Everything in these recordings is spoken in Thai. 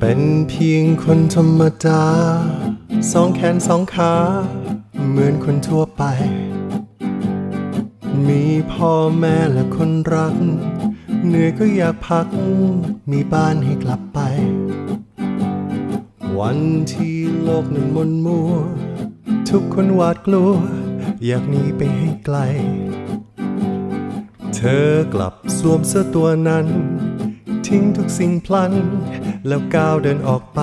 เป็นเพียงคนธรรมดา สองแขนสองขา เหมือนคนทั่วไป มีพ่อแม่และคนรัก เหนื่อยก็อยากพัก มีบ้านให้กลับไป วันที่โลกนั้นมนมัว ทุกคนหวาดกลัว อยากหนีไปให้ไกล เธอกลับสวมเสื้อตัวนั้น ทิ้งทุกสิ่งพลัน แล้วก้าวเดินออกไป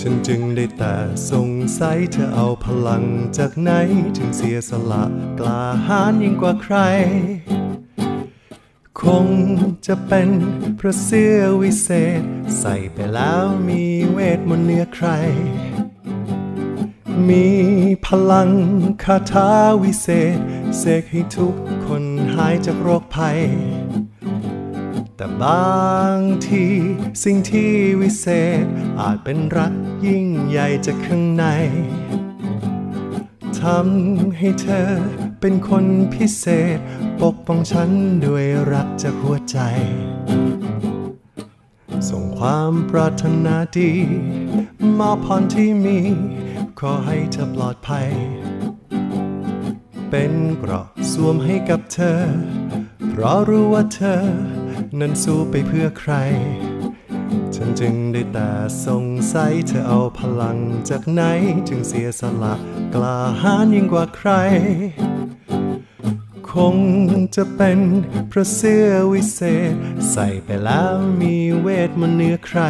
ฉันจึงได้แต่สงสัยเธอเอาพลังจากไหน ถึงเสียสละกล้าหาญยิ่งกว่าใคร คงจะเป็นเพราะเสื้อวิเศษ ใส่ไปแล้วมีเวทมนต์เหนือใครมีพลังคาถาวิเศษ เสกให้ทุกคนหายจากโรคภัย แต่บางทีสิ่งที่วิเศษ อาจเป็นรักยิ่งใหญ่จากข้างใน ทำให้เธอเป็นคนพิเศษ ปกป้องฉันด้วยรักจากหัวใจ ส่งความปรารถนาดีมอบพรที่มี ขอให้เธอปลอดภัย เป็นเกราะสวมให้กับเธอ เพราะรู้ว่าเธอ นั้นสู้ไปเพื่อใคร ฉันจึงได้แต่สงสัยเธอเอาพลังจากไหนถึงเสียสละกล้าหาญยิ่งกว่าใคร คงจะเป็นเพราะเสื้อวิเศษ ใส่ไปแล้วมีเวทมนต์เหนือใคร